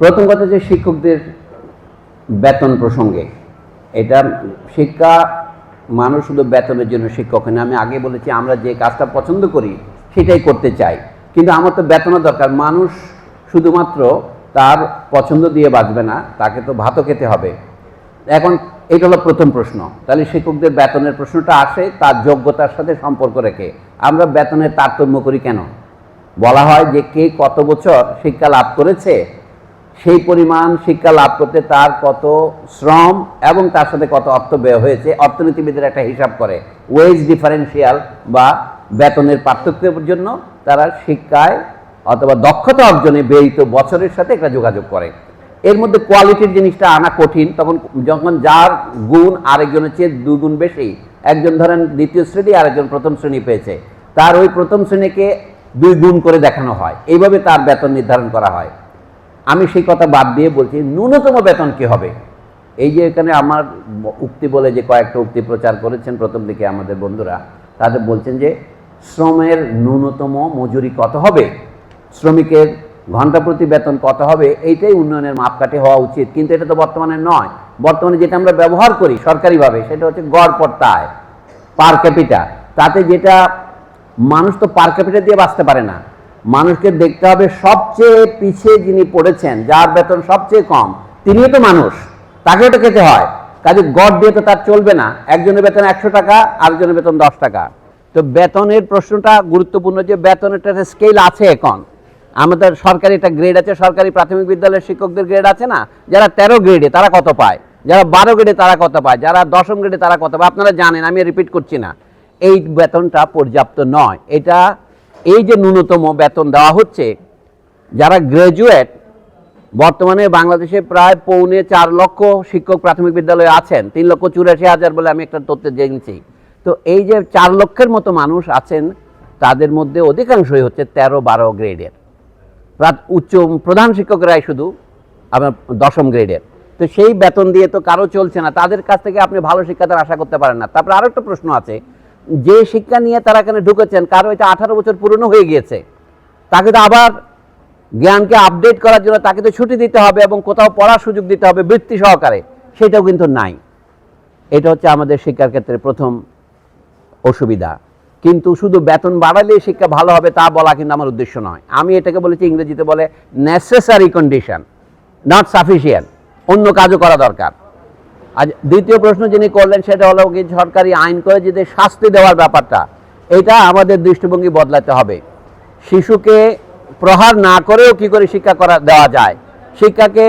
প্রথম কথা যে শিক্ষকদের বেতন প্রসঙ্গে। এটা শিক্ষা মানুষ শুধু বেতনের জন্য শিক্ষক না। আমি আগে বলেছি, আমরা যে কাজটা পছন্দ করি, সেটাই করতে চাই। কিন্তু আমার তো বেতনও দরকার। মানুষ শুধুমাত্র তার পছন্দ দিয়ে বাঁচবে না, তাকে তো ভাতও খেতে হবে। এখন এটা হলো প্রথম প্রশ্ন। তাহলে শিক্ষকদের বেতনের প্রশ্নটা আসে, তার যোগ্যতার সাথে সম্পর্ক রেখে। আমরা বেতনের তারতম্য করি কেন? বলা হয় যে কে কত বছর শিক্ষা লাভ করেছে সেই পরিমাণ শিক্ষা লাভ করতে তার কত শ্রম এবং তার সাথে কত অর্থ ব্যয় হয়েছে, অর্থনীতিবিদের একটা হিসাব করে। ওয়েজ ডিফারেন্সিয়াল বা বেতনের পার্থক্যের জন্য তারা শিক্ষায় অথবা দক্ষতা অর্জনে ব্যয়িত বছরের সাথে একটা যোগাযোগ করে। এর মধ্যে কোয়ালিটির জিনিসটা আনা কঠিন, তখন যখন যার গুণ আরেকজনের চেয়ে দুগুণ বেশি, একজন ধরেন দ্বিতীয় শ্রেণি, আরেকজন প্রথম শ্রেণি পেয়েছে, তার ওই প্রথম শ্রেণীকে দুই গুণ করে দেখানো হয়। এইভাবে তার বেতন নির্ধারণ করা হয়। আমি সেই কথা বাদ দিয়ে বলছি, ন্যূনতম বেতন কি হবে? এই যে এখানে আমার উক্তি বলে যে কয়েকটা উক্তি প্রচার করেছেন প্রথম দিকে আমাদের বন্ধুরা তাদের বলছেন যে শ্রমের ন্যূনতম মজুরি কত হবে? শ্রমিকের ঘণ্টা প্রতি বেতন কত হবে? এইটাই উন্নয়নের মাপকাঠি হওয়া উচিত, কিন্তু এটা তো বর্তমানে নয়। বর্তমানে যেটা আমরা ব্যবহার করি সরকারিভাবে, সেটা হচ্ছে গড় পড়তায় পার ক্যাপিটা তাতে যেটা মানুষ তো পার ক্যাপিটা দিয়ে বাঁচতে পারে না। মানুষকে দেখতে হবে সবচেয়ে পিছিয়ে যিনি পড়েছেন, যার বেতন সবচেয়ে কম, তিনিও তো মানুষ, তাকেও তো খেতে হয়। কাজে গড় দিয়ে তো তার চলবে না। একজনের বেতন একশো টাকা, আরেকজনের বেতন দশ টাকা। তো বেতনের প্রশ্নটা গুরুত্বপূর্ণ যে বেতনের একটা স্কেল আছে এখন। আমাদের সরকারি একটা গ্রেড আছে, সরকারি প্রাথমিক বিদ্যালয়ের শিক্ষকদের গ্রেড আছে না? যারা তেরো গ্রেডে তারা কত পায়? যারা বারো গ্রেডে তারা কত পায়? যারা দশম গ্রেডে তারা কত পায়? আপনারা জানেন, আমি রিপিট করছি না। এই বেতনটা পর্যাপ্ত নয়। এটা এই যে ন্যূনতম বেতন দেওয়া হচ্ছে, যারা গ্র্যাজুয়েট বর্তমানে বাংলাদেশে প্রায় পৌনে চার লক্ষ শিক্ষক প্রাথমিক বিদ্যালয়ে আছেন, তিন লক্ষ চুরাশি হাজার বলে আমি একটা তথ্য জেনেছি তো এই যে চার লক্ষের মতো মানুষ আছেন, তাদের মধ্যে অধিকাংশই হচ্ছে তেরো বারো গ্রেডের। উচ্চ প্রধান শিক্ষকরাই শুধু আপনার দশম গ্রেডের। তো সেই বেতন দিয়ে তো কারও চলছে না। তাদের কাছ থেকে আপনি ভালো শিক্ষাদার আশা করতে পারেন না। তারপর আরও একটা প্রশ্ন আছে যে শিক্ষা নিয়ে তারা এখানে ঢুকেছেন কারও এটা আঠারো বছর পুরনো হয়ে গিয়েছে। তাকে তো আবার জ্ঞানকে আপডেট করার জন্য তাকে তো ছুটি দিতে হবে এবং কোথাও পড়ার সুযোগ দিতে হবে বৃত্তি সহকারে। সেটাও কিন্তু নাই। এটা হচ্ছে আমাদের শিক্ষার ক্ষেত্রে প্রথম অসুবিধা। কিন্তু শুধু বেতন বাড়ালেই শিক্ষা ভালো হবে তা বলা কিন্তু আমার উদ্দেশ্য নয়। আমি এটাকে বলেছি, ইংরেজিতে বলে নেসেসারি কন্ডিশন নট সাফিসিয়েন্ট অন্য কাজও করা দরকার। আজ দ্বিতীয় প্রশ্ন যিনি করলেন সেটা হলো কি সরকারি আইন করে যদি শাস্তি দেওয়ার ব্যাপারটা। এটা আমাদের দৃষ্টিভঙ্গি বদলাতে হবে। শিশুকে প্রহার না করেও কি করে শিক্ষা করা, দেওয়া যায়? শিক্ষাকে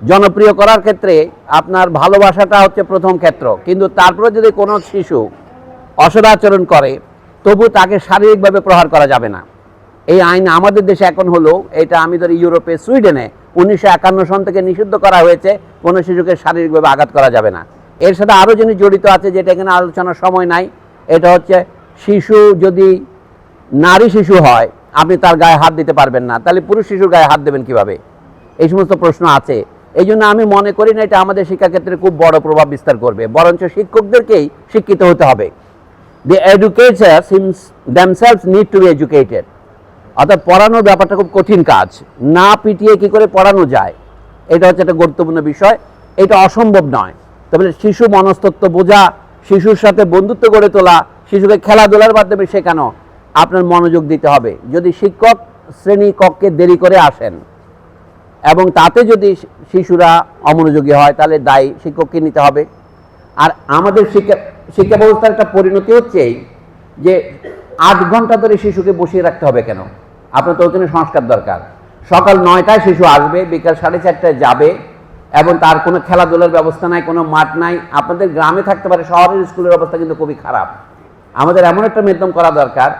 জনপ্রিয় করার ক্ষেত্রে আপনার ভালোবাসাটা হচ্ছে প্রথম ক্ষেত্র। কিন্তু তারপরে যদি কোনো শিশু অসদাচরণ করে, তবু তাকে শারীরিকভাবে প্রহার করা যাবে না। এই আইন আমাদের দেশে এখন হলো, এটা আমি ধরি ইউরোপে, সুইডেনে উনিশশো একান্ন সন থেকে নিষিদ্ধ করা হয়েছে, কোনো শিশুকে শারীরিকভাবে আঘাত করা যাবে না। এর সাথে আরও জিনিস জড়িত আছে, যেটা এখানে আলোচনার সময় নাই, এটা হচ্ছে শিশু যদি নারী শিশু হয়, আপনি তার গায়ে হাত দিতে পারবেন না। তাহলে পুরুষ শিশুর গায়ে হাত দেবেন কীভাবে? এই সমস্ত প্রশ্ন আছে। এই জন্য আমি মনে করি না এটা আমাদের শিক্ষাক্ষেত্রে খুব বড় প্রভাব বিস্তার করবে, বরঞ্চ শিক্ষকদেরকেই শিক্ষিত হতে হবে। The educators themselves need to be educated অর্থাৎ পড়ানোর ব্যাপারটা খুব কঠিন কাজ। না পিটিয়ে কি করে পড়ানো যায়? এটা হচ্ছে একটা গুরুত্বপূর্ণ বিষয়। এটা অসম্ভব নয়। তবে শিশু মনস্তত্ব বোঝা, শিশুর সাথে বন্ধুত্ব গড়ে তোলা, শিশুকে খেলাধুলার মাধ্যমে শেখানো আপনার মনোযোগ দিতে হবে। যদি শিক্ষক শ্রেণি কক্ষে দেরি করে আসেন এবং তাতে যদি শিশুরা অমনোযোগী হয়, তাহলে দায়ী শিক্ষককে নিতে হবে। আর আমাদের শিক্ষা শিক্ষা ব্যবস্থার একটা পরিণতি হচ্ছে যে আট ঘণ্টা ধরে শিশুকে বসিয়ে রাখতে হবে কেন? আপনার তো ওখানে সংস্কার দরকার। সকাল নয়টায় শিশু আসবে, বিকাল সাড়ে চারটায় যাবে, এবং তার কোনো খেলাধুলার ব্যবস্থা নাই, কোনো মাঠ নাই। আপনাদের গ্রামে থাকতে পারে, শহরের স্কুলের অবস্থা কিন্তু খুবই খারাপ। আমাদের এমন একটা মাধ্যম করা দরকার,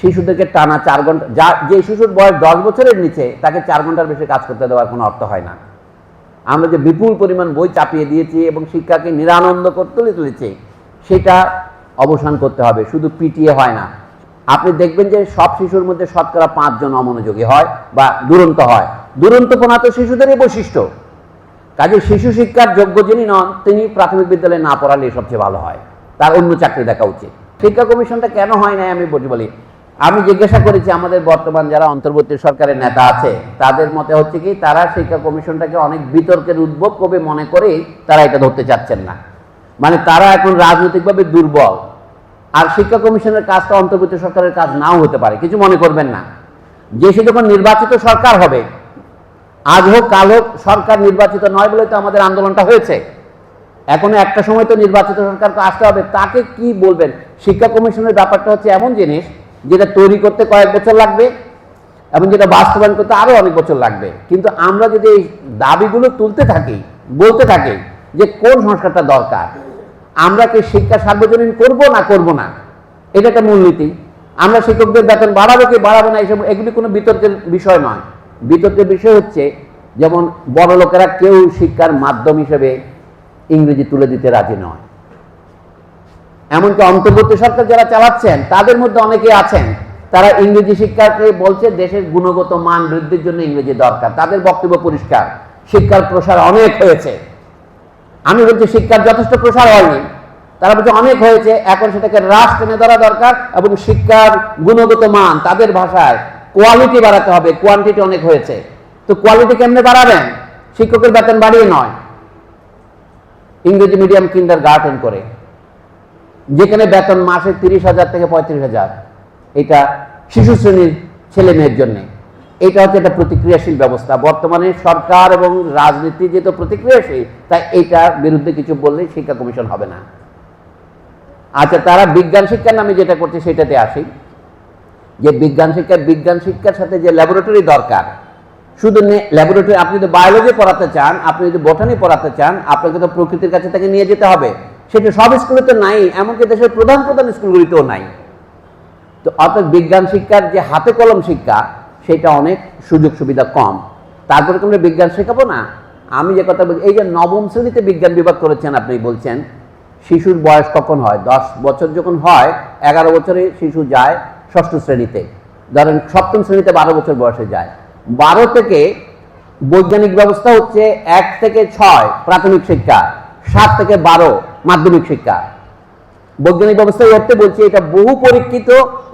শিশুদেরকে টানা চার ঘণ্টা, যা, যে শিশুর বয়স দশ বছরের নিচে, তাকে চার ঘণ্টার বেশি কাজ করতে দেওয়ার কোনো অর্থ হয় না। আমরা যে বিপুল পরিমাণ বই চাপিয়ে দিয়েছি এবং শিক্ষাকে নিরানন্দ করে তুলে তুলেছি, সেটা অবসান করতে হবে, শুধু পিটিয়ে হয় না। আপনি দেখবেন যে সব শিশুর মধ্যে শতকরা পাঁচজন অমনোযোগী হয় বা দুরন্ত হয়। দুরন্তপনা তো শিশুদেরই বৈশিষ্ট্য। কাজে শিশু শিক্ষার যোগ্য যিনি নন, তিনি প্রাথমিক বিদ্যালয়ে না পড়ালে সবচেয়ে ভালো হয়। তার অন্য চাকরি দেখা উচিত। শিক্ষা কমিশনটা কেন হয় না আমি বলি বলি, আমি জিজ্ঞাসা করেছি আমাদের বর্তমান যারা অন্তর্বর্তী সরকারের নেতা আছে, তাদের মতে হচ্ছে কি, তারা শিক্ষা কমিশনটাকে অনেক বিতর্কের উদ্ভব কবে মনে করে তারা এটা ধরতে চাচ্ছেন না। মানে তারা এখন রাজনৈতিকভাবে দুর্বল। আর শিক্ষা কমিশনের কাজটা অন্তর্বর্তী সরকারের কাজ নাও হতে পারে, কিছু মনে করবেন না। যে সে যখন নির্বাচিত সরকার হবে, আজ হোক, কাল হোক, সরকার নির্বাচিত নয় বলে তো আমাদের আন্দোলনটা হয়েছে। এখনও একটা সময় তো নির্বাচিত সরকারকে আসতে হবে, তাকে কি বলবেন? শিক্ষা কমিশনের ব্যাপারটা হচ্ছে এমন জিনিস, যেটা তৈরি করতে কয়েক বছর লাগবে, এবং যেটা বাস্তবায়ন করতে আরও অনেক বছর লাগবে। কিন্তু আমরা যদি এই দাবিগুলো তুলতে থাকি, বলতে থাকি যে কোন সংস্কারটা দরকার আমরা কি শিক্ষা সার্বজনীন করব না করব না? এটা একটা মূলনীতি। আমরা শিক্ষকদের বেতন বাড়াবো কি বাড়াবো না এইসব এগুলি কোনো বিতর্কের বিষয় নয়। বিতর্কের বিষয় হচ্ছে, যেমন বড় লোকেরা কেউ শিক্ষার মাধ্যম হিসেবে ইংরেজি তুলে দিতে রাজি নয়। এমনকি অন্তর্বর্তী সরকার যারা চালাচ্ছেন, তাদের মধ্যে অনেকে আছেন, তারা ইংরেজি শিক্ষাকে বলছে দেশের গুণগত মান বৃদ্ধির জন্য ইংরেজি দরকার। তাদের বক্তব্য পরিষ্কার। শিক্ষার প্রসার অনেক হয়েছে। আমি বলছি শিক্ষার যথেষ্ট প্রসার হয়নি। তারা বলছে অনেক হয়েছে, এখন সেটাকে হ্রাস টেনে ধরা দরকার এবং শিক্ষার গুণগত মান তাদের ভাষায় কোয়ালিটি বাড়াতে হবে কোয়ান্টিটি অনেক হয়েছে। তো কোয়ালিটি কেমনে বাড়াবেন? শিক্ষকের বেতন বাড়িয়ে নয়। ইংরেজি মিডিয়াম কিন্ডার গার্ডেন করে। যেখানে বেতন মাসে তিরিশ হাজার থেকে পঁয়ত্রিশ হাজার। এটা শিশু শ্রেণির ছেলে মেয়ের জন্য। এটা হচ্ছে একটা প্রতিক্রিয়াশীল ব্যবস্থা। বর্তমানে সরকার এবং রাজনীতি যেহেতু প্রতিক্রিয়াশীল, তাই এটার বিরুদ্ধে কিছু বললে শিক্ষা কমিশন হবে না। আচ্ছা তারা বিজ্ঞান শিক্ষার নামে যেটা করছে সেটাতে আসি। যে বিজ্ঞান শিক্ষা বিজ্ঞান শিক্ষার সাথে যে ল্যাবরেটরি দরকার, শুধু ল্যাবরেটরি আপনি যদি বায়োলজি পড়াতে চান, আপনি যদি বটানি পড়াতে চান, আপনাকে তো প্রকৃতির কাছে তাকে নিয়ে যেতে হবে। সেটা সব স্কুলে তো নাই, এমনকি দেশের প্রধান প্রধান স্কুলগুলিতেও নাই। তো অর্থাৎ বিজ্ঞান শিক্ষার যে হাতে কলম শিক্ষা সেটা অনেক সুযোগ সুবিধা কম। তারপরে তোমরা বিজ্ঞান শেখাবো না? আমি যে কথা বলছি, এই যে নবম শ্রেণীতে বিজ্ঞান বিভাগ করেছেন আপনি বলছেন, শিশুর বয়স কখন হয়? দশ বছর যখন হয়, এগারো বছরে শিশু যায় ষষ্ঠ শ্রেণীতে। ধরেন সপ্তম শ্রেণীতে বারো বছর বয়সে যায়। বারো থেকে বৈজ্ঞানিক ব্যবস্থা হচ্ছে এক থেকে ছয় প্রাথমিক শিক্ষা, সাত থেকে বারো মাধ্যমিক শিক্ষা। বৈজ্ঞানিক ব্যবস্থায় বলছি, এটা বহু পরীক্ষিত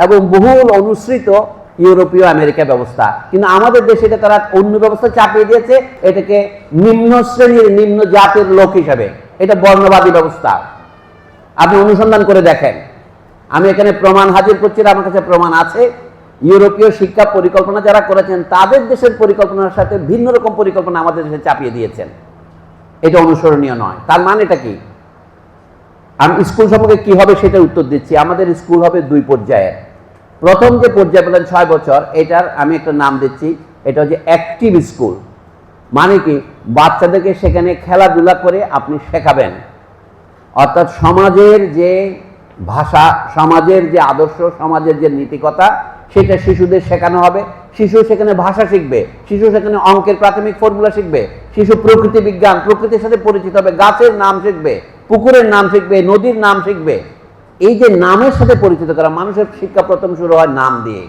এবং বহুল অনুসৃত ইউরোপীয় আমেরিকা ব্যবস্থা। কিন্তু আমাদের দেশে এটা তারা অন্য ব্যবস্থা চাপিয়ে দিয়েছে, এটাকে নিম্ন শ্রেণির, নিম্ন জাতের লোক হিসাবে। এটা বর্ণবাদী ব্যবস্থা। আপনি অনুসন্ধান করে দেখেন। আমি এখানে প্রমাণ হাজির করছি আমার কাছে প্রমাণ আছে। ইউরোপীয় শিক্ষা পরিকল্পনা যারা করেছেন, তাদের দেশের পরিকল্পনার সাথে ভিন্ন রকম পরিকল্পনা আমাদের দেশে চাপিয়ে দিয়েছেন। এটা অনুসরণীয় নয়। তার মানে এটা কি? আমি স্কুল সম্পর্কে কি হবে সেটা উত্তর দিচ্ছি। আমাদের স্কুল হবে দুই পর্যায়ে প্রথম যে পর্যায়ে বলেন ছয় বছর, এটার আমি একটা নাম দিচ্ছি, এটা হচ্ছে অ্যাক্টিভ স্কুল মানে কি? বাচ্চাদেরকে সেখানে খেলাধুলা করে আপনি শেখাবেন। অর্থাৎ সমাজের যে ভাষা, সমাজের যে আদর্শ, সমাজের যে নীতিকতা সেটা শিশুদের শেখানো হবে। শিশু সেখানে ভাষা শিখবে, শিশু সেখানে অঙ্কের প্রাথমিক ফর্মুলা শিখবে, শিশু প্রকৃতি বিজ্ঞান, প্রকৃতির সাথে পরিচিত হবে, গাছের নাম শিখবে, পুকুরের নাম শিখবে, নদীর নাম শিখবে। এই যে নামের সাথে পরিচিত করা মানুষের শিক্ষা প্রথম শুরু হয় নাম দিয়ে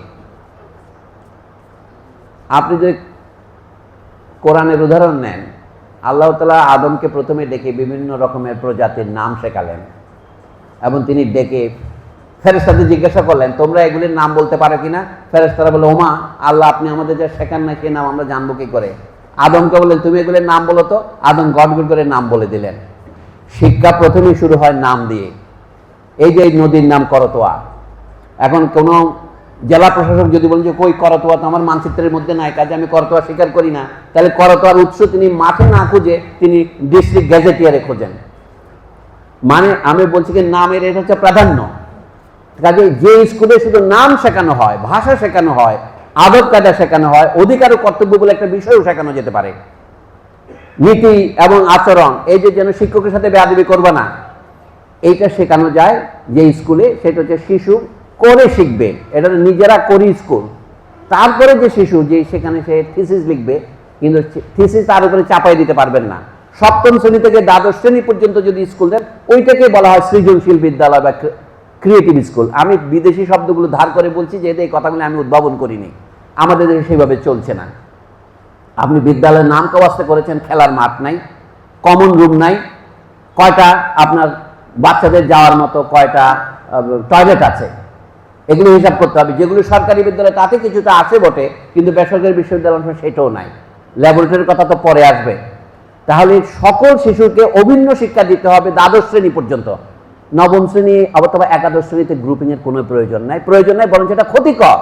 আপনি যদি কোরআনের উদাহরণ নেন, আল্লাহ তালা আদমকে প্রথমে ডেকে বিভিন্ন রকমের প্রজাতির নাম শেখালেন এবং তিনি ডেকে ফেরেস্তাদের জিজ্ঞাসা করলেন, তোমরা এগুলির নাম বলতে পারো কিনা? ফেরেস্তারা বলে ওমা, আল্লাহ আপনি আমাদের যা শেখান না সে নাম আমরা জানব কি করে? আদমকে বললেন, তুমি এগুলির নাম বলো তো? আদম গড়গড় করে নাম বলে দিলেন। শিক্ষা প্রথমেই শুরু হয় নাম দিয়ে। এই যে নদীর নাম করতোয়া। এখন কোনো জেলা প্রশাসক যদি বলেন যে, কই করতোয়া? তো আমার মানচিত্রের মধ্যে নাই, কাজে আমি করতোয়া স্বীকার করি না। তাহলে করতোয়ার উৎস তিনি মাঠে না খুঁজে তিনি ডিস্ট্রিক্ট গ্যাজেটিয়ারে খোঁজেন। মানে আমি বলছি যে নামের এটা হচ্ছে প্রাধান্য। কাজে যে স্কুলে শুধু নাম শেখানো হয়, ভাষা শেখানো হয়, আদব কায়দা শেখানো হয়, অধিকার ও কর্তব্য বলে একটা বিষয়ও শেখানো যেতে পারে। নীতি এবং আচরণ, এই যে যেন শিক্ষকের সাথে বেয়াদবি করবে না এইটা শেখানো যায় যে স্কুলে, সেটা হচ্ছে শিশু করে শিখবে। এটা নিজেরা করি স্কুল। তারপরে যে শিশু, যে সেখানে সে থিসিস লিখবে, কিন্তু থিসিস তার উপরে চাপাই দিতে পারবেন না। সপ্তম শ্রেণি থেকে দ্বাদশ শ্রেণি পর্যন্ত যদি স্কুল দেন, ওইটাকে বলা হয় সৃজনশীল বিদ্যালয় বা ক্রিয়েটিভ স্কুল আমি বিদেশি শব্দগুলো ধার করে বলছি যে এই কথাগুলো আমি উদ্ভাবন করিনি। আমাদের দেশে সেইভাবে চলছে না। আপনি বিদ্যালয়ের নাম কাওয়াস্তে করেছেন, খেলার মাঠ নাই কমন রুম নাই, কয়টা আপনার বাচ্চাদের যাওয়ার মতো কয়টা টয়লেট আছে। এগুলো হিসাব করতে হবে। যেগুলো সরকারি বিদ্যালয়, তাতে কিছুটা আছে বটে, কিন্তু বেসরকারি বিশ্ববিদ্যালয় সেটাও নাই। ল্যাবরেটরির কথা তো পরে আসবে। তাহলে সকল শিশুকে অভিন্ন শিক্ষা দিতে হবে দ্বাদশ শ্রেণি পর্যন্ত। নবম শ্রেণি, অথবা একাদশ শ্রেণীতে গ্রুপিংয়ের কোনো প্রয়োজন নাই। প্রয়োজন নাই বরং সেটা ক্ষতিকর।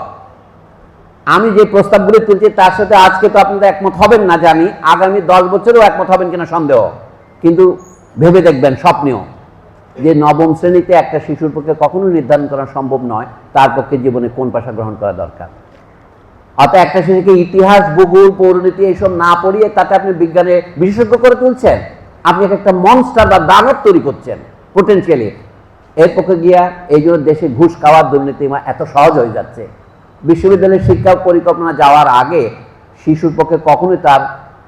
আমি যে প্রস্তাবগুলি তুলছি, তার সাথে আজকে তো আপনারা একমত হবেন না জানি আগামী দশ বছরেও একমত হবেন কিনা সন্দেহ। কিন্তু ভেবে দেখবেন, স্বপ্নেও। যে নবম শ্রেণীতে একটা শিশুর পক্ষে কখনো নির্ধারণ করা সম্ভব নয়, তার পক্ষে জীবনে কোন পেশা গ্রহণ করা দরকার। অত একটা শিশুকে ইতিহাস, ভূগোল, পৌরনীতি এইসব না পড়িয়ে তাতে আপনি বিজ্ঞানে বিশেষজ্ঞ করে তুলছেন? আপনি এক একটা মনস্টার বা দানব তৈরি করছেন পোটেন্সিয়ালি এর পক্ষে গিয়া এই জন্য দেশে ঘুষ খাওয়ার দুর্নীতি এত সহজ হয়ে যাচ্ছে। বিশ্ববিদ্যালয়ের শিক্ষা পরিকল্পনা যাওয়ার আগে শিশুর পক্ষে কখনোই তার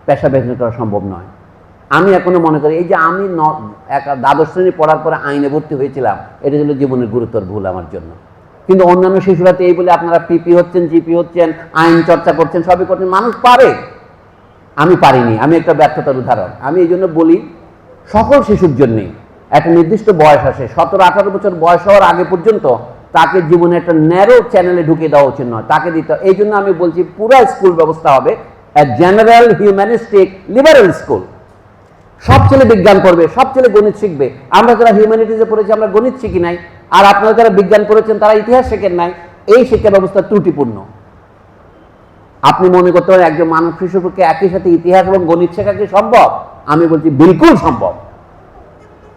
পেশা বেছে করা সম্ভব নয়। আমি এখনও মনে করি, এই যে আমি এক দ্বাদশ শ্রেণি পড়ার পরে আইনে ভর্তি হয়েছিলাম, এটা ছিল জীবনের গুরুতর ভুল আমার জন্য। কিন্তু অন্যান্য শিশুরা তো এই বলে আপনারা পিপি হচ্ছেন, জিপি হচ্ছেন, আইন চর্চা করছেন, সবই করছেন, মানুষ পারে। আমি পারিনি, আমি একটা ব্যর্থতার উদাহরণ। আমি এই জন্য বলি, সকল শিশুর জন্যেই একটা নির্দিষ্ট বয়স আসে, সতেরো, আঠারো বছর বয়স হওয়ার আগে পর্যন্ত তাকে জীবনে একটা ন্যারো চ্যানেলে ঢুকে দেওয়া উচিত নয়, তাকে দিতে এই জন্য আমি বলছি, পুরো স্কুল ব্যবস্থা হবে জেনারেল হিউম্যানিস্টিক লিবারেল স্কুল সব ছেলে বিজ্ঞান পড়বে, সব ছেলে গণিত শিখবে। আমরা যারা হিউম্যানিটিজে পড়েছি, আমরা গণিত শিখি নাই, আর আপনারা যারা বিজ্ঞান পড়েছেন, তারা ইতিহাস শেখেন নাই, এই শিক্ষা ব্যবস্থা ত্রুটিপূর্ণ। আপনি মনে করতে পারেন একজন মানব শিশুর পক্ষে একই সাথে ইতিহাস এবং গণিত শেখা কি সম্ভব? আমি বলছি বিলকুল সম্ভব।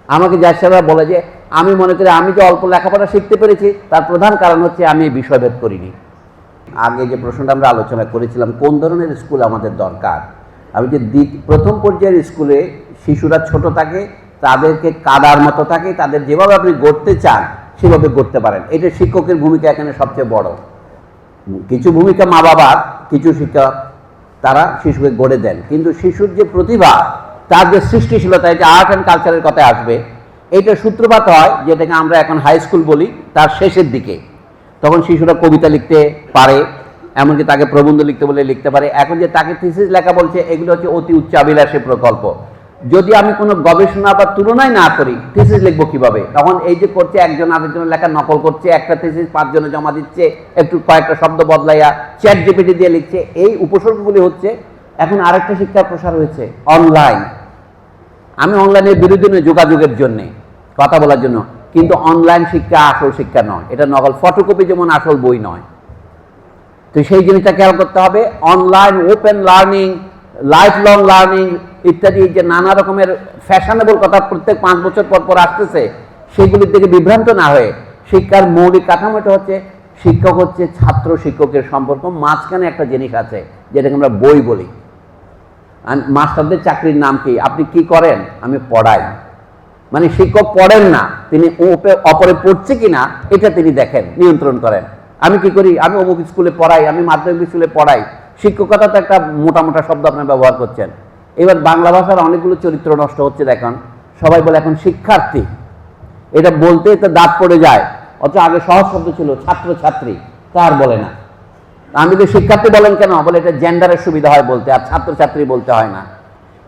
আমাকে যারা বলে যে, আমি মনে করি আমি যে অল্প লেখাপড়া শিখতে পেরেছি, তার প্রধান কারণ হচ্ছে আমি এই বিষয়ভেদ করিনি। আগে যে প্রশ্নটা আমরা আলোচনা করেছিলাম, কোন ধরনের স্কুল আমাদের দরকার? আমি যে দ্বিত- প্রথম পর্যায়ের স্কুলে শিশুরা ছোট থাকে, তাদেরকে কাদার মতো থাকে, তাদের যেভাবে আপনি গড়তে চান, সেভাবে গড়তে পারেন। এটা শিক্ষকের ভূমিকা এখানে সবচেয়ে বড়। কিছু ভূমিকা মা বাবার, কিছু শিক্ষক তারা শিশুকে গড়ে দেন। কিন্তু শিশুর যে প্রতিভা, তার যে সৃষ্টিশীলতা যে আর্ট অ্যান্ড কালচারের কথায় আসবে। এইটা সূত্রপাত হয়, যেটাকে আমরা এখন হাই স্কুল বলি, তার শেষের দিকে। তখন শিশুরা কবিতা লিখতে পারে, এমনকি তাকে প্রবন্ধ লিখতে বলে লিখতে পারে। এখন যে তাকে থিসিস লেখা বলছে, এগুলো হচ্ছে অতি উচ্চাবিলাসী প্রকল্প। যদি আমি কোনো গবেষণা বা তুলনায় না করি থিসিস লিখব কীভাবে? তখন এই যে করছে, একজন আরেকজনের লেখা নকল করছে, একটা থিসিস পাঁচজনে জমা দিচ্ছে, একটু কয়েকটা শব্দ বদলাইয়া চ্যাট জিপিটি দিয়ে লিখছে। এই উপসর্গগুলি হচ্ছে, এখন আরেকটা শিক্ষার প্রসার হয়েছে অনলাইন আমি অনলাইনে বিরোধী নই যোগাযোগের জন্য, কথা বলার জন্য। কিন্তু অনলাইন শিক্ষা আসল শিক্ষা নয়। এটা নকল ফটোকপি যেমন আসল বই নয়। তো সেই জিনিসটা খেয়াল করতে হবে online open learning life long learning ইত্যাদি যে নানা রকমের ফ্যাশনেবল কথা প্রত্যেক পাঁচ বছর পর পর আসতেছে, সেগুলির দিকে বিভ্রান্ত না হয়ে শিক্ষার মৌলিক কাঠামোটা হচ্ছে শিক্ষক হচ্ছে ছাত্র শিক্ষকের সম্পর্ক। মাঝখানে একটা জিনিস আছে, যেটাকে আমরা বই বলি। মাস্টারদের চাকরির নাম কি? আপনি কি করেন? আমি পড়াই। মানে শিক্ষক পড়েন না, তিনি অপরে পড়ছে কিনা, এটা তিনি দেখেন, নিয়ন্ত্রণ করেন। আমি কি করি? আমি অমুক স্কুলে পড়াই, আমি মাধ্যমিক স্কুলে পড়াই। শিক্ষকতা তো একটা মোটা মোটা শব্দ আপনার ব্যবহার করছেন। এবার বাংলা ভাষার অনেকগুলো চরিত্র নষ্ট হচ্ছে দেখুন। সবাই বলে এখন শিক্ষার্থী। এটা বলতে তো দাঁত পড়ে যায়। অথচ আগে সহজ শব্দ ছিল ছাত্র ছাত্রী তার বলে না। আমি যদি শিক্ষার্থী বলেন কেন? বলে এটা জেন্ডারের সুবিধা হয় বলতে, আর ছাত্রছাত্রী বলতে হয় না।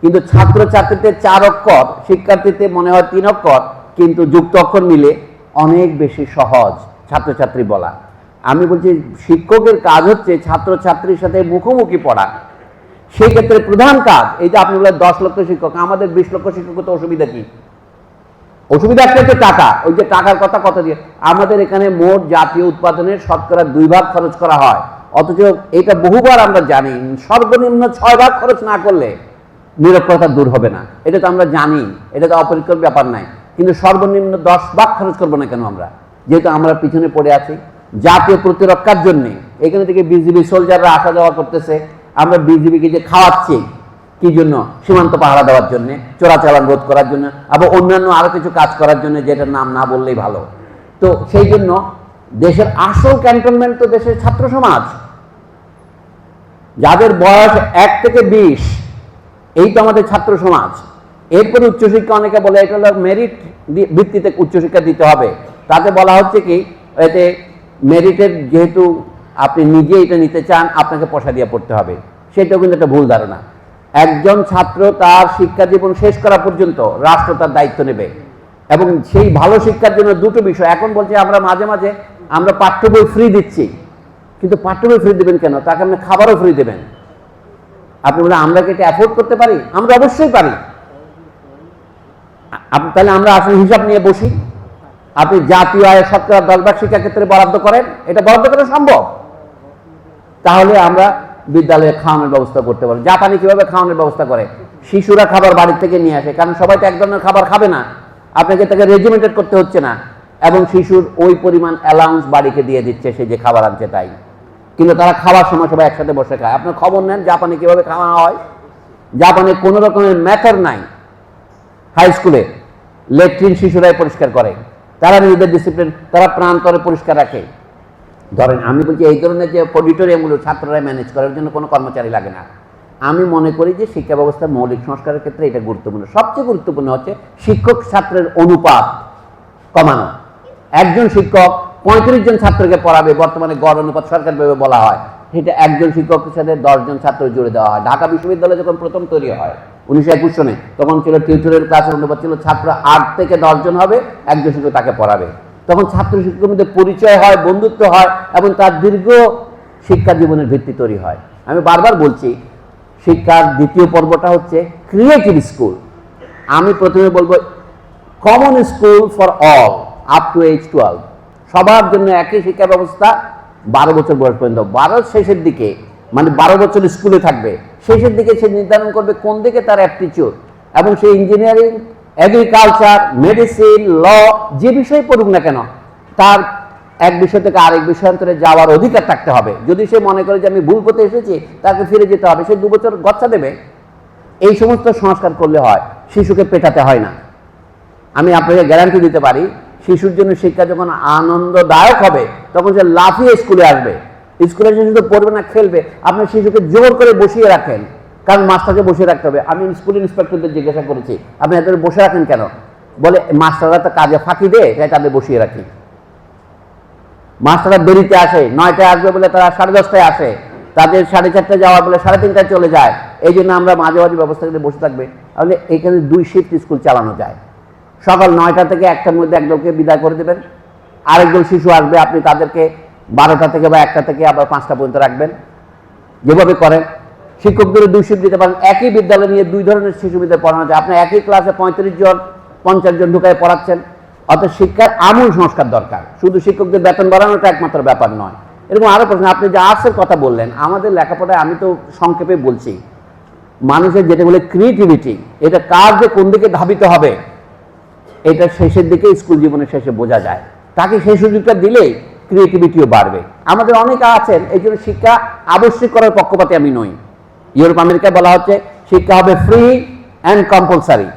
কিন্তু ছাত্র ছাত্রীতে চার অক্ষর, শিক্ষার্থীতে মনে হয় তিন অক্ষর, কিন্তু যুক্ত অক্ষর মিলে অনেক বেশি সহজ ছাত্রছাত্রী বলা। আমি বলছি, শিক্ষকের কাজ হচ্ছে ছাত্রছাত্রীর সাথে মুখোমুখি পড়া। সেই ক্ষেত্রে প্রধান কাজ, এই যে আপনি বলেন দশ লক্ষ শিক্ষক, আমাদের বিশ লক্ষ শিক্ষক তো অসুবিধা কি? অসুবিধা হচ্ছে টাকা, ওই যে টাকার কথা কত দিয়ে, আমাদের এখানে মোট জাতীয় উৎপাদনের শতকরা দুই ভাগ খরচ করা হয়। অথচ এটা বহুবার আমরা জানি, সর্বনিম্ন ছয় ভাগ খরচ না করলে নিরক্ষরতা দূর হবে না। এটা তো আমরা জানি, এটা তো অপরিকর ব্যাপার নাই কিন্তু সর্বনিম্ন দশ ভাগ খরচ করব না কেন আমরা? যেহেতু আমরা পিছনে পড়ে আছি। জাতীয় প্রতিরক্ষার জন্যে। এখানে থেকে বিজিবি সোলজাররা আসা যাওয়া করতেছে। আমরা বিজিবিকে যে খাওয়াচ্ছি, কি জন্য? সীমান্ত পাহারা দেওয়ার জন্য, চোরাচালান রোধ করার জন্য, আবার অন্যান্য আরও কিছু কাজ করার জন্য যেটার নাম না বললেই ভালো। তো সেই জন্য দেশের আসল ক্যান্টনমেন্ট তো দেশের ছাত্র সমাজ। যাদের বয়স এক থেকে বিশ, এই তো আমাদের ছাত্র সমাজ। এরপরে উচ্চশিক্ষা অনেকে বলে, এটা হলো মেরিট ভিত্তিতে উচ্চশিক্ষা দিতে হবে। তাতে বলা হচ্ছে কি, এতে মেরিটের যেহেতু আপনি নিজে এটা নিতে চান, আপনাকে পয়সা দিয়ে পড়তে হবে। সেটাও কিন্তু একটা ভুল ধারণা। একজন ছাত্র তার শিক্ষা জীবন শেষ করা পর্যন্ত রাষ্ট্র তার দায়িত্ব নেবে। এবং সেই ভালো শিক্ষার জন্য দুটো বিষয়। এখন বলছে, আমরা মাঝে মাঝে আমরা পাঠ্য বই ফ্রি দিচ্ছি। কিন্তু পাঠ্য বই ফ্রি দেবেন কেন? তাকে আপনি খাবারও ফ্রি দেবেন। আপনি বলে আমরা কি এটা অ্যাফোর্ড করতে পারি? আমরা অবশ্যই পারি। তাহলে আমরা আসলে হিসাব নিয়ে বসি। আপনি জাতীয় আয়ের শতকরা দশ ভাগ শিক্ষাক্ষেত্রে বরাদ্দ করেন, এটা বরাদ্দ করা সম্ভব? তাহলে আমরা বিদ্যালয়ে খাওয়ানোর ব্যবস্থা করতে পারি জাপানি কীভাবে খাওয়ানোর ব্যবস্থা করে? শিশুরা খাবার বাড়ির থেকে নিয়ে আসে, কারণ সবাই তো এক ধরনের খাবার খাবে না। আপনাকে তাকে রেজিমেন্টেড করতে হচ্ছে না। এবং শিশুর ওই পরিমাণ অ্যালাউন্স বাড়িকে দিয়ে দিচ্ছে, সে যে খাবার আনছে তাই। কিন্তু তারা খাওয়ার সময় সবাই একসাথে বসে খায়। আপনার খবর নেন জাপানে কীভাবে খাওয়া হয়? জাপানে কোনো রকমের ম্যাটার নাই। হাই স্কুলে লেট্রিন শিশুরাই পরিষ্কার করে। তারা নিজেদের ডিসিপ্লিন তারা প্রান্তরে পরিষ্কার রাখে। ধরেন, আমি বলছি, এই ধরনের যে অডিটোরিয়ামগুলো ছাত্ররা ম্যানেজ করার জন্য কোনো কর্মচারী লাগে না। আমি মনে করি যে শিক্ষা ব্যবস্থার মৌলিক সংস্কারের ক্ষেত্রে এটা গুরুত্বপূর্ণ। সবচেয়ে গুরুত্বপূর্ণ হচ্ছে শিক্ষক ছাত্রের অনুপাত কমানো। একজন শিক্ষক পঁয়ত্রিশ জন ছাত্রকে পড়াবে, বর্তমানে গড় অনুপাত সরকারিভাবে বলা হয়। সেটা একজন শিক্ষকের সাথে দশজন ছাত্র জুড়ে দেওয়া হয়। ঢাকা বিশ্ববিদ্যালয় যখন প্রথম তৈরি হয় উনিশশো একুশ সনে তখন ছিল টিউটোরিয়াল ক্লাসের অনুপাত ছিল ছাত্র আট থেকে দশজন হবে, একজন শিক্ষক তাকে পড়াবে। তখন ছাত্র শিক্ষকের মধ্যে পরিচয় হয়, বন্ধুত্ব হয় এবং তার দীর্ঘ শিক্ষা জীবনের ভিত্তি তৈরি হয়। আমি বারবার বলছি, শিক্ষার দ্বিতীয় পর্বটা হচ্ছে ক্রিয়েটিভ স্কুল আমি প্রথমে বলব common school for all up to H twelve সবার জন্য একই শিক্ষা ব্যবস্থা, বারো বছর বয়স পর্যন্ত। বারো শেষের দিকে মানে বারো বছর স্কুলে থাকবে। শেষের দিকে সে নির্ধারণ করবে কোন দিকে তার অ্যাপটিচিউড এবং সে ইঞ্জিনিয়ারিং এগ্রিকালচার মেডিসিন ল যে বিষয় পড়ুক না কেন, তার এক বিষয় থেকে আরেক বিষয়ান্তরে যাওয়ার অধিকার থাকতে হবে। যদি সে মনে করে যে আমি ভুল পথে এসেছি, তাকে ফিরে যেতে হবে। সে দু বছর গচ্ছা দেবে। এই সমস্ত সংস্কার করলে হয়, শিশুকে পেটাতে হয় না। আমি আপনাকে গ্যারান্টি দিতে পারি, শিশুর জন্য শিক্ষা যখন আনন্দদায়ক হবে, তখন সে লাফিয়ে স্কুলে আসবে। স্কুলে এসে শুধু পড়বে না, খেলবে আপনার শিশুকে জোর করে বসিয়ে রাখেন। কারণ মাস্টারকে বসিয়ে রাখতে হবে। আমি স্কুল ইন্সপেক্টরদের জিজ্ঞাসা করেছি, আপনি এদের বসে রাখেন কেন? বলে, মাস্টাররা তো কাজে ফাঁকি দেয়, তাই তাদের বসিয়ে রাখি। মাস্টাররা দেরিতে আসে, নয়টায় আসবে বলে তারা সাড়ে দশটায় আসে। তাদের সাড়ে চারটায় যাওয়া বলে সাড়ে তিনটায় চলে যায়। এই জন্য আমরা মাঝে মাঝে ব্যবস্থা করে বসে থাকবে। তাহলে এখানে দুই শিফট স্কুল চালানো যায়। সকাল নয়টা থেকে একটার মধ্যে একদলকে বিদায় করে দেবেন। আরেকজন শিশু আসবে, আপনি তাদেরকে বারোটা থেকে বা একটা থেকে আবার পাঁচটা পর্যন্ত রাখবেন। যেভাবে করেন শিক্ষকদের দুই শিফট দিতে পারেন। একই বিদ্যালয় নিয়ে দুই ধরনের শিশু বিদ্যালয় পড়ানো যায় আপনি একই ক্লাসে পঁয়ত্রিশ জন, পঞ্চাশ জন ঢুকায় পড়াচ্ছেন। অর্থাৎ শিক্ষার আমূল সংস্কার দরকার। শুধু শিক্ষকদের বেতন বাড়ানোটা একমাত্র ব্যাপার নয়। এরকম আরও প্রশ্ন, আপনি যে আর্টসের কথা বললেন, আমাদের লেখাপড়ায় আমি তো সংক্ষেপে বলছি, মানুষের যেটা বলে ক্রিয়েটিভিটি এটা কার যে কোন দিকে ধাবিত হবে, এটা শেষের দিকে স্কুল জীবনের শেষে বোঝা যায়। তাকে সেই সুযোগটা দিলেই ক্রিয়েটিভিটিও বাড়বে। আমাদের অনেকে আছেন, এই জন্য শিক্ষা আবশ্যিক করার পক্ষপাতে আমি নই। ইউরোপ আমেরিকায় বলা হচ্ছে, শিক্ষা হবে ফ্রি অ্যান্ড কম্পালসারি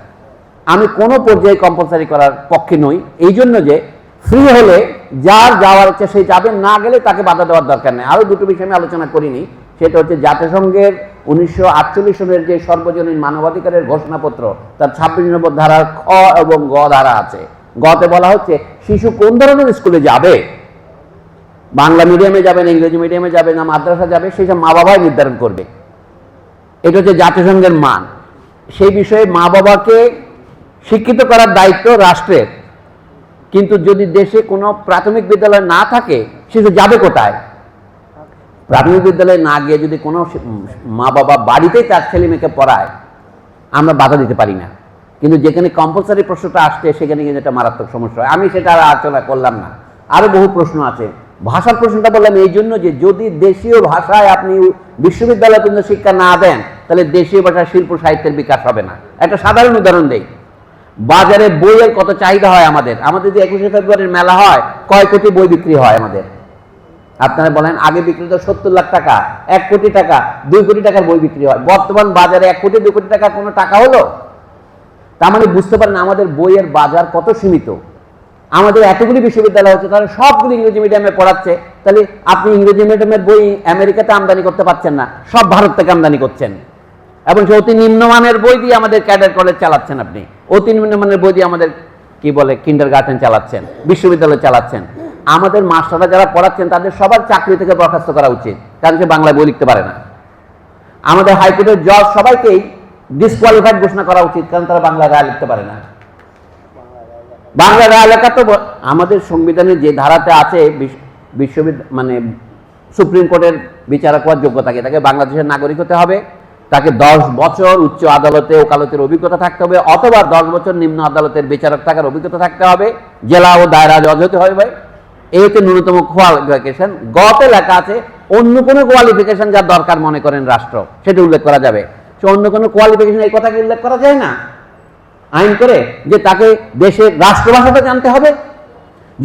আমি কোনো পর্যায়ে কম্পালসারি করার পক্ষে নই। এই জন্য যে ফ্রি হলে যার যাওয়ার ইচ্ছা সে যাবে, না গেলে তাকে বাধা দেওয়ার দরকার নেই। আরও দুটো বিষয় আমি আলোচনা করিনি। সেটা হচ্ছে জাতিসংঘের উনিশশো আটচল্লিশ সনের যে সর্বজনীন মানবাধিকারের ঘোষণাপত্র, তার ছাব্বিশ নম্বর ধারার খ এবং গ ধারা আছে। গতে বলা হচ্ছে, শিশু কোন ধরনের স্কুলে যাবে? বাংলা মিডিয়ামে যাবে না ইংরেজি মিডিয়ামে যাবে না মাদ্রাসা যাবে সেসব মা বাবাই নির্ধারণ করবে। এটা হচ্ছে জাতিসংঘের মান। সেই বিষয়ে মা বাবাকে শিক্ষিত করার দায়িত্ব রাষ্ট্রের। কিন্তু যদি দেশে কোনো প্রাথমিক বিদ্যালয় না থাকে শিশু যাবে কোথায়? প্রাথমিক বিদ্যালয়ে না গিয়ে যদি কোনো মা বাবা বাড়িতেই তার ছেলে মেয়েকে পড়ায়, আমরা বাধা দিতে পারি না। কিন্তু যেখানে কম্পালসারি প্রশ্নটা আসছে, সেখানে কিন্তু একটা মারাত্মক সমস্যা হয়। আমি সেটা আর আলোচনা করলাম না। আরও বহু প্রশ্ন আছে। ভাষার প্রশ্নটা বললাম এই জন্য যে যদি দেশীয় ভাষায় আপনি বিশ্ববিদ্যালয় পর্যন্ত শিক্ষা না দেন, তাহলে দেশীয় ভাষার শিল্প সাহিত্যের বিকাশ হবে না। একটা সাধারণ উদাহরণ দেই। বাজারে বইয়ের কত চাহিদা হয় আমাদের? আমাদের যে একুশে ফেব্রুয়ারির মেলা হয়, কয় কোটি বই বিক্রি হয় আমাদের? আপনারা বলেন, আগে বিক্রি তো সত্তর লাখ টাকা, এক কোটি টাকা, দুই কোটি টাকার বই বিক্রি হয়। বর্তমান বাজারে এক কোটি, দুই কোটি টাকা কোনো টাকা হলো? তার মানে বুঝতে পারেন আমাদের বইয়ের বাজার কত সীমিত। আমাদের এতগুলি বিশ্ববিদ্যালয় হচ্ছে, তাহলে সবগুলি ইংরেজি মিডিয়ামে পড়াচ্ছে, তাহলে আপনি ইংরেজি মিডিয়ামের বই আমেরিকাতে আমদানি করতে পারছেন না, সব ভারত থেকে আমদানি করছেন। এবং সে অতি নিম্নমানের বই দিয়ে আমাদের ক্যাডার কলেজ চালাচ্ছেন আপনি। অতি নিম্নমানের বই দিয়ে আমাদের, কি বলে কিন্ডার গার্ডেন চালাচ্ছেন, বিশ্ববিদ্যালয় চালাচ্ছেন। আমাদের মাস্টাররা যারা পড়াচ্ছেন, তাদের সবার চাকরি থেকে বরখাস্ত করা উচিত, কারণ সে বাংলায় বই লিখতে পারে না। আমাদের হাইকোর্টের জজ সবাইকেই ডিসকোয়ালিফাইড ঘোষণা করা উচিত, কারণ তারা বাংলা রায় লিখতে পারে না। বাংলা এলাকা তো আমাদের সংবিধানে যে ধারাতে আছে বিশ্ববিদ্যালয় মানে সুপ্রিম কোর্টের বিচারক হওয়ার যোগ্যতা থাকে তাকে বাংলাদেশের নাগরিক হতে হবে, তাকে দশ বছর উচ্চ আদালতে ওকালতের অভিজ্ঞতা থাকতে হবে, অথবা দশ বছর নিম্ন আদালতের বিচারক থাকার অভিজ্ঞতা থাকতে হবে, জেলা ও দায়রা জজ হতে হবে এই হচ্ছে ন্যূনতম কোয়ালিফিকেশন গতে লেখা আছে, অন্য কোনো কোয়ালিফিকেশন যা দরকার মনে করেন রাষ্ট্র, সেটা উল্লেখ করা যাবে। সে অন্য কোনো কোয়ালিফিকেশন এই কথাকে উল্লেখ করা যায় না? আইন করে যে তাকে দেশের রাষ্ট্রভাষাটা জানতে হবে।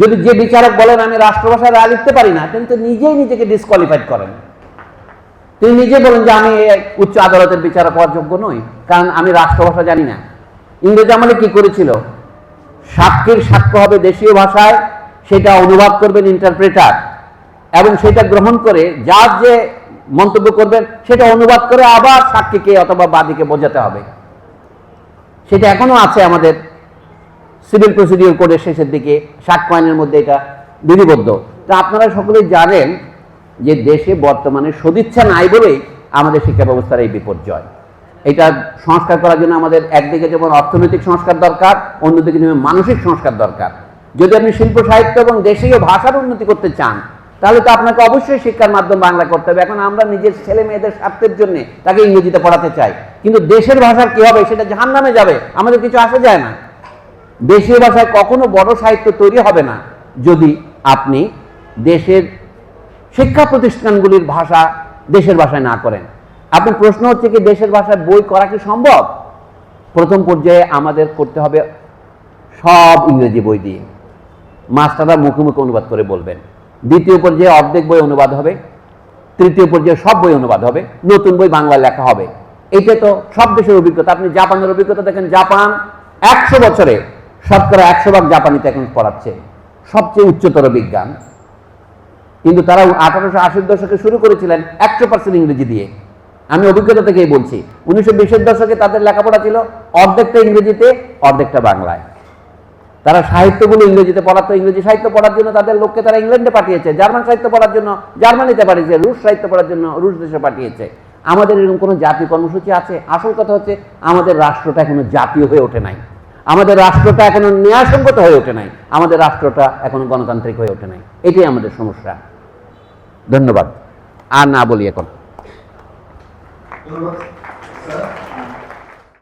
যদি যে বিচারক বলেন, আমি রাষ্ট্রভাষায় রায় লিখতে পারি না, তিনি তো নিজেই নিজেকে ডিসকোয়ালিফাইড করেন। তিনি নিজে বলেন যে, আমি উচ্চ আদালতের বিচারক হওয়ার যোগ্য নই, কারণ আমি রাষ্ট্রভাষা জানি না। ইংরেজ আমলে কি করেছিল? সাক্ষীর সাক্ষ্য হবে দেশীয় ভাষায়, সেটা অনুবাদ করবেন ইন্টারপ্রেটার এবং সেটা গ্রহণ করে যার যে মন্তব্য করবেন, সেটা অনুবাদ করে আবার সাক্ষীকে অথবা বাদীকে বোঝাতে হবে। সেটা এখনও আছে আমাদের সিভিল প্রসিডিওর কোডের শেষের দিকে সাক্ষ্য আইনের মধ্যে এটা বিধিবদ্ধ। তা আপনারা সকলেই জানেন যে দেশে বর্তমানে সদিচ্ছা নাই বলেই আমাদের শিক্ষা ব্যবস্থার এই বিপর্যয়। এটা সংস্কার করার জন্য আমাদের একদিকে যেমন অর্থনৈতিক সংস্কার দরকার, অন্যদিকে মানসিক সংস্কার দরকার। যদি আপনি শিল্প সাহিত্য এবং দেশীয় ভাষার উন্নতি করতে চান তাহলে তো আপনাকে অবশ্যই শিক্ষার মাধ্যম বাংলা করতে হবে। এখন আমরা নিজের ছেলে মেয়েদের স্বার্থের জন্য তাকে ইংরেজিতে পড়াতে চাই। কিন্তু দেশের ভাষার কি হবে? সেটা জাহান নামে যাবে। আমাদের কিছু আসা যায় না। দেশীয় ভাষায় কখনো বড় সাহিত্য তৈরি হবে না যদি আপনি দেশের শিক্ষা প্রতিষ্ঠানগুলির ভাষা দেশের ভাষায় না করেন। আপনার প্রশ্ন হচ্ছে কি, দেশের ভাষায় বই করা কি সম্ভব? প্রথম পর্যায়ে আমাদের করতে হবে সব ইংরেজি বই দিয়ে। মাস্টাররা মুখে মুখে অনুবাদ করে বলবেন। দ্বিতীয় পর্যায়ে অর্ধেক বই অনুবাদ হবে, তৃতীয় পর্যায়ে সব বই অনুবাদ হবে, নতুন বই বাংলায় লেখা হবে। এটা তো সব দেশের অভিজ্ঞতা। আপনি জাপানের অভিজ্ঞতা দেখেন, জাপান একশো বছরে শতকরা একশো ভাগ জাপানিতে এখন পড়াচ্ছে। সবচেয়ে উচ্চতর বিজ্ঞান। কিন্তু তারা আঠারোশো আশির দশকে শুরু করেছিলেন একশো পার্সেন্ট ইংরেজি দিয়ে। আমি অভিজ্ঞতা থেকেই বলছি, উনিশশো বিশের দশকে তাদের লেখাপড়া ছিল অর্ধেকটা ইংরেজিতে, অর্ধেকটা বাংলায়। তারা সাহিত্যগুলো ইংরেজিতে পড়াতো ইংরেজি সাহিত্য পড়ার জন্য তাদের লোককে তারা ইংল্যান্ডে পাঠিয়েছে, জার্মান সাহিত্য পড়ার জন্য, জার্মানিতে পাঠিয়েছে, রুশ সাহিত্য পড়ার জন্য রুশ দেশে পাঠিয়েছে। আমাদের এরকম কোনো জাতীয় কর্মসূচি আছে? আসল কথা হচ্ছে আমাদের রাষ্ট্রটা এখনও জাতীয় হয়ে ওঠে নাই। আমাদের রাষ্ট্রটা এখনও ন্যায়সঙ্গত হয়ে ওঠে নাই। আমাদের রাষ্ট্রটা এখনও গণতান্ত্রিক হয়ে ওঠে নাই। এটাই আমাদের সমস্যা। ধন্যবাদ। আর না বলি এখন। ধন্যবাদ